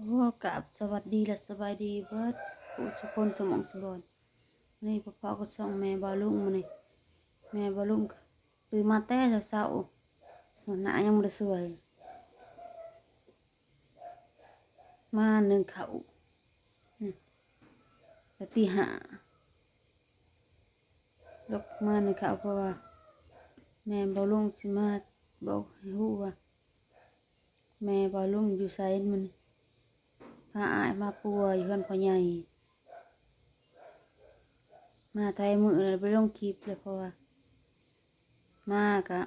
โอ้กับสวัสดีและสบายดีเบิดผู้ทุกคนสมองสบูรณ์วันนี่พ่อพ่อก็ส่งแม่บาลุงมานี่แม่บาลุงก็ตื่นมาแต่เช้าๆหน้ายังได้สวย มาหนึ่งเขานี่แต่ตีห้าลกมาหนึ่งเขาเพราะว่า แม่บาลุงสิมาบอกให้ฮู้ว่า แม่บาลุงอยู่ไสมันาอายมาปัวอยู่เพื่อนพ่อใหญ่ มาไทยมือเลยไปลงคลิปเลยเพราะว่า มากะ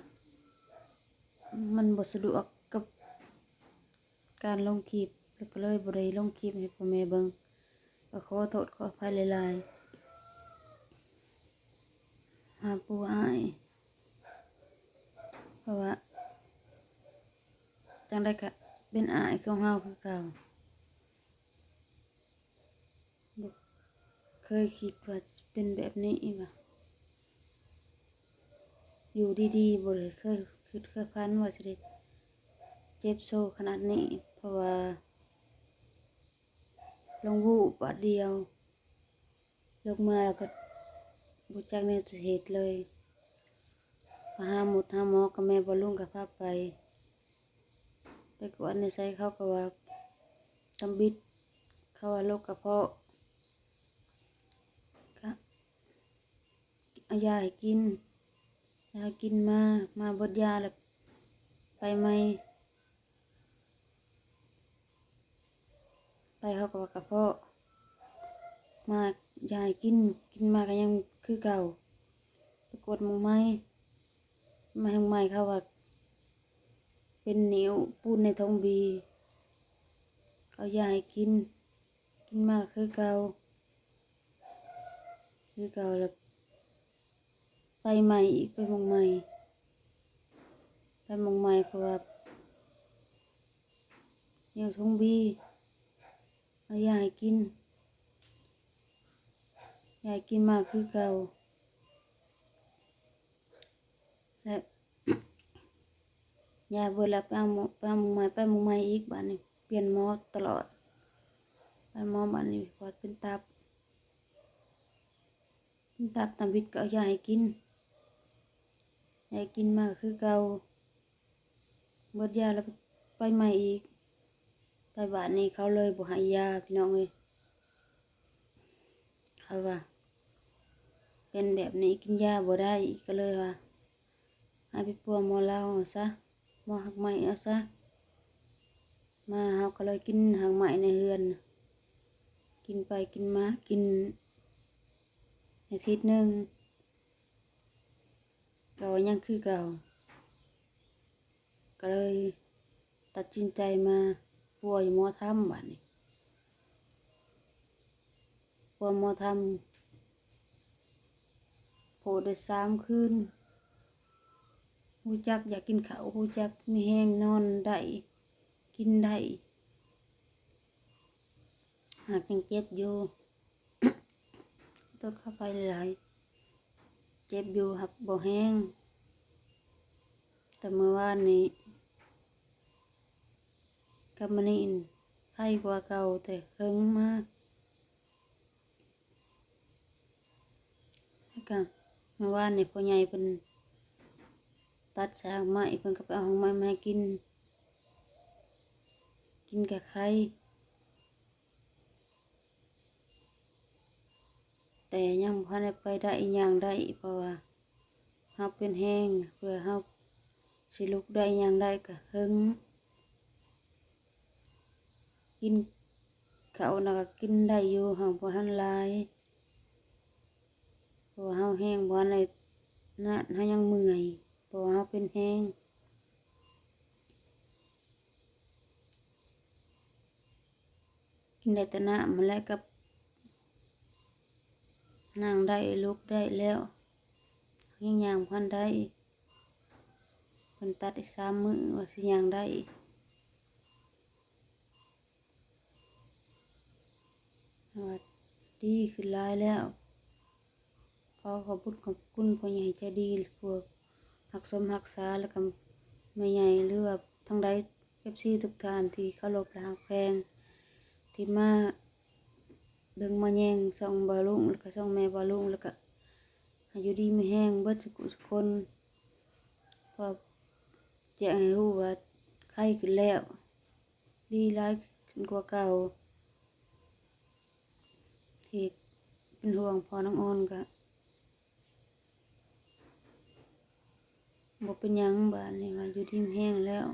มันบสะดวกกับการลงคลิปแล้วก็เลยบริลงคลิปให้พ่อแม่เบิงก็ขอโทษขออภัยหลายๆมาปัวอายเพราะว่าจังได้กะเป็นอายของเฮาคือเก่าบ่เค ยคิดว่าเป็นแบบนี้ว่ะอยู่ดีๆบ่ได้เคยคิดเคยพันว่าสิได้เจ็บโซขนาดนี้ เพราะว่า ลงวูบบาดเดียว ลงมาแล้วก็บ่จักในสาเหตุเลยมาหาหมุดหาหมอกับแม่บ่ลุงกับพาไป ไปกวดในไซเขาก็ว่าตำบิดเขาว่าโรคกระเพาะ เอายาให้กินยากินมา มาบดยาแล้วไปไหม ไปเขาก็ว่ากระเพาะมายาให้กิน กินมาก็ยังคือเก่าไปกดมึงไหมมาทางใหมเขาว่า เป็นนิ้วปูนในท้องบีเอายาให้กิน กินมากคือเก่าคือเก่าแล้ว ไปใหม่อีกไปหมองใหม่ไปหมองใหม่เพราะว่านิ้วท้องบีเอายาให้กินยาให้กินมากคือเก่าและยาเวลาไปเอาหมอไปเอาหมองใหม่ไปหมองใหม่อีกบ้านนี้เปลี่ยนหมอตลอดไปหมอบ้านนี้พอเป็นตับเป็นตับตำบิดก็เอา ยาให้กินยกินมากคือเกาเบิดยาแล้วไปใหม่อีก ไปบ้านนี้เขาเลยบ่ให้ยาพี่น้องเอ้ยเขาว่า เป็นแบบนี้กินยาบ่ได้ก็เลยว่าให้ไปปัวหมอเล้าซะหมอหักไหมเอาซะมาเฮาก็เลยกินหักไหม่ในเฮือน กินไปกินมากินอาทิตย์หนึ่ง ก็ยังคือเก่า ก็เลยตัดสินใจมาปัวอยู่มอทำบัดนี้ปัวมอทำโผล่ได้สามคืนหูจักอยากกินข้าวหูจักมีแห้งนอนได้กินได้หากยังเจ็บอยู่ ต้นเข้าไปหลาย เจ็บอยู่หักบ่แห้งแต่เมื่อวานนี้กับมันนี่ไข้กว่าเก่าแต่เคิงมากก็เมื่อวานนี่พ่อใหญ่เป็นตัดสางไม้เพิ่นก็ไปเอาของไม้มาให้กิน กินกับไข่ แต่ยังบ่ทันได้ไปได้อีหยังได้เพราะว่าเฮาเป็นแห้งเพื่อเฮาสิลุกได้อีหยังได้ก็หึงกินข้าวน่ะก็กินได้อยู่เฮาบ่ทันหลายเพราะว่าเฮาแห้งบ่ทันได้นั่นเฮายังเมื่อยเพราะว่าเราเป็นแห้งกินได้แต่น้ำมันแล้วกับ นั่งได้ลุกได้แล้วยังยางพันได้คนตัดอีกสามมือว่าสิยางได้ว่าดีขึ้นหลายแล้ว ขอขอบคุณขอบคุณพ่อใหญ่ใจดีพวกหักสมหักษาแล้วก็ไม่ใหญ่หรือว่าทั้งใดเอฟซีทุกทานที่เคารพและหักแพงที่มา เบิ่งมาแยงส่องบาลุงแล้วก็ส่องแม่บาลุงแล้วก็ให้อยู่ดีมีแห้งเบิดสุกุสุคนพอแจ้งให้รู้ว่าไข้ขึ้นแล้ว ดีหลายขึ้นกว่าเก่าที่เป็นห่วงพอน้องออนก็บ่เป็นยังบ้าดนี้ว่าอยู่ดีมีแห้งแล้ว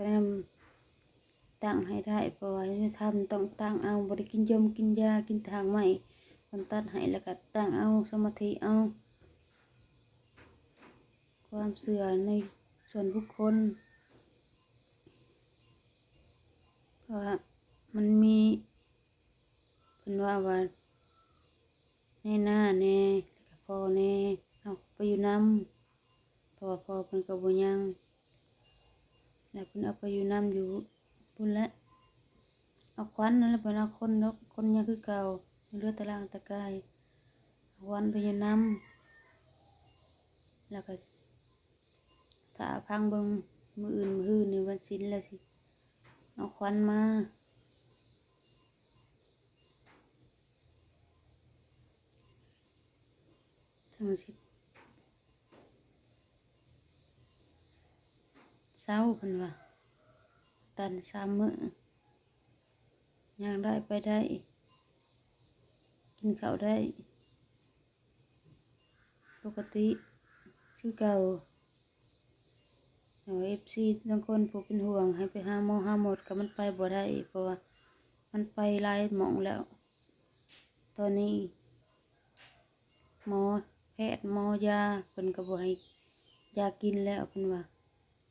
ก็นำตั้งให้ได้เพราะว่าจะทำต้องตั้งเอาบริกินยมกินยากินทางใหม่คนตัดให้แล้วก็ตั้งเอาสมาธิเอา ความเสื่อในส่วนบุคคลว่ามันมีเป็นว่าว่าในหน้าแน่พอแน่เอาไปอยู่น้ำเพอพอเป็นกระบุยัง แล้วเพิ่นเอาไปอยู่น้ำอยู่พุ่นละเอาควันนั่นแหละเพิ่นเอาคนเนาะคนยังคือเก่าเลือดตะล่างตะกายเอาควันไปอยู่น้ำแล้วก็ถ้าพังเบิงมืออื่นมืออื่นในวันศิลแล้วสิเอาควันมาทั้งสิ เจ้าเพิ่นว่าตันสามมื้อย่างได้ไปได้ กินข้าวได้ ปกติคือเก่าเอาเอฟซีบางคนผู้เป็นห่วง ให้ไปหาหมอหาหมดก็มันไปบ่ได้เพราะว่ามันไปหลายหมองแล้ว ตอนนี้ หมอแพทย์หมอยาเพิ่นก็บ่ให้ยากินแล้วเพิ่นว่า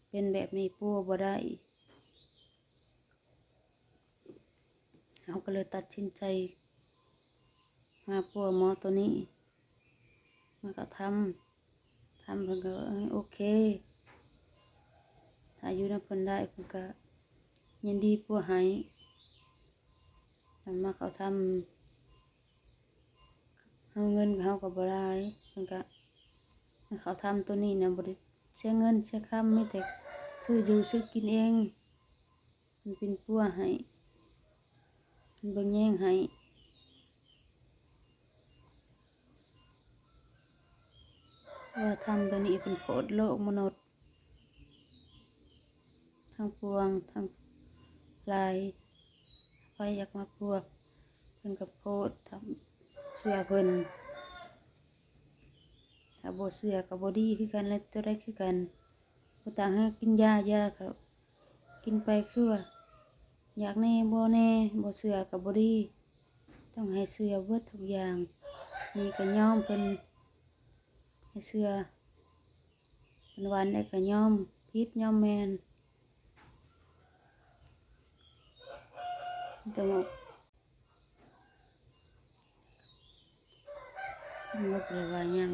เป็นแบบนี้ปัวบ่ได้เขาก็เลยตัดสินใจ มาปัวหมอตัวนี้มันก็ทำทำเพิ่นก็โอเคถ้าอยู่นำเพิ่นได้เพิ่นก็ยินดีปัวให้แต่มาเขาทำเอาเงินเขาก็บ่ได้เพิ่นก็เขาทำตัวนี้นะบ่ได้ เสียเงินเสียคำไม่แต่ซื้ออยู่ซื้อกินเอง มันเป็นปัวให้มันบิ่งแย่งให้ว่าทำตัวนี้เป็นโคตรโลกมนุษย์ทั้งปวงทั้งลายไฟอยากมาพวกเพิ่นกับโพดทำเสื้อเพิ่น ถ้าบ่เสื้อกับ่ดีคือกันแล้วตัวได้คือกันบต่างให้กินยายาก็กินไปคือว่าอยากแน่บ่แน่บ่เสื้อกับบดีต้องให้เสื้อเบิดทุกอย่างนี่ก็ยอมเพิ่นให้เสื้อเป็นวันได้ก็ยอมพิษยอมแมนแต่ว่างบเลยว่ายัง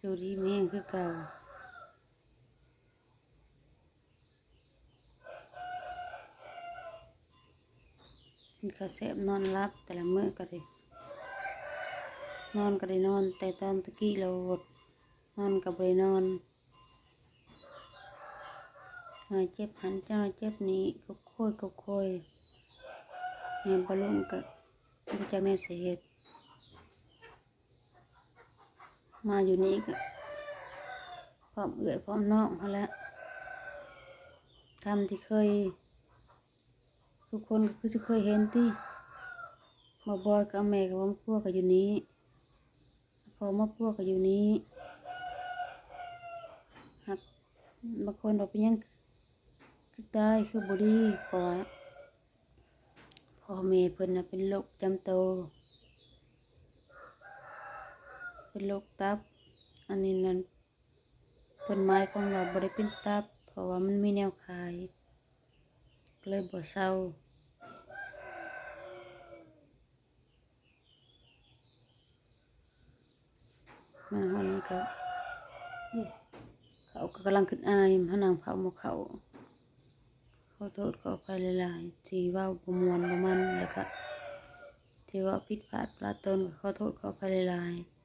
อยู่ดีแม่งคือเก่ากินข้าวแซ่บนอนรับแต่ละมื้อก็ได้นอนก็ได้นอน แต่ตอนตะกี้เราอดนอนก็บ่ได้นอนหน่อยเจ็บหันเจ้ายเจ็บนี้ก็ค่อยก็ค่อยแม่บอลุงก็บ่จักแม่สิเฮ็ด มาอยู่นี่ก็พร้อมเอื้อยพร้อมน้องเขาแล้วทำที่เคย ทุกคนก็คือจะเคยเห็นที่มาบอยกับแม่กับมาพวกก็อยู่นี้พอมาพวกก็อยู่นี้หักบางคนเราเป็นยังคือตายคือบอดีเพราะพ่อแม่เพิ่นนะเป็นโรคจำโตว เป็นโรคตับ อันนี้นั่นเพิ่นหมายความว่าบ่ได้เป็นตับ เพราะว่ามันมีแนวคาย เลยบ่เศร้ามาห้อนี้ก็เขาก็กำลังขึ้นอายพนังเผาหมเขาขอโทษขออภัยหลายๆที่ว่าประมวลประมันแล้วก็ที่ว่าผิดพลาดปลาตนก็ขอโทษขออภัยหลายๆ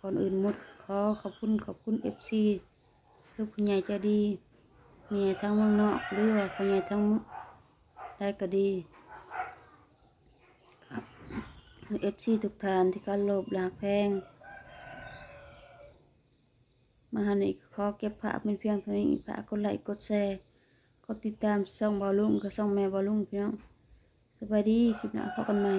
ก่อนอื่นหมดขอขอบคุณขอบคุณ FC ลูกผู้ใหญ่ใจดีเมียทั้งเมืองนอกหรือว่าผู้ใหญ่ทั้งได้ก็ดีเอฟซีทุกท่านที่เขาโลภหลากแพงมาหาหนี่ขอเก็บภาพเป็นเพียงเท่านี้ฝากกดไลค์กดแชร์กดติดตามช่องบอลลุงกับช่องแม่บอลลุงพี่น้องสบายดีคลิปหน้าพบกันใหม่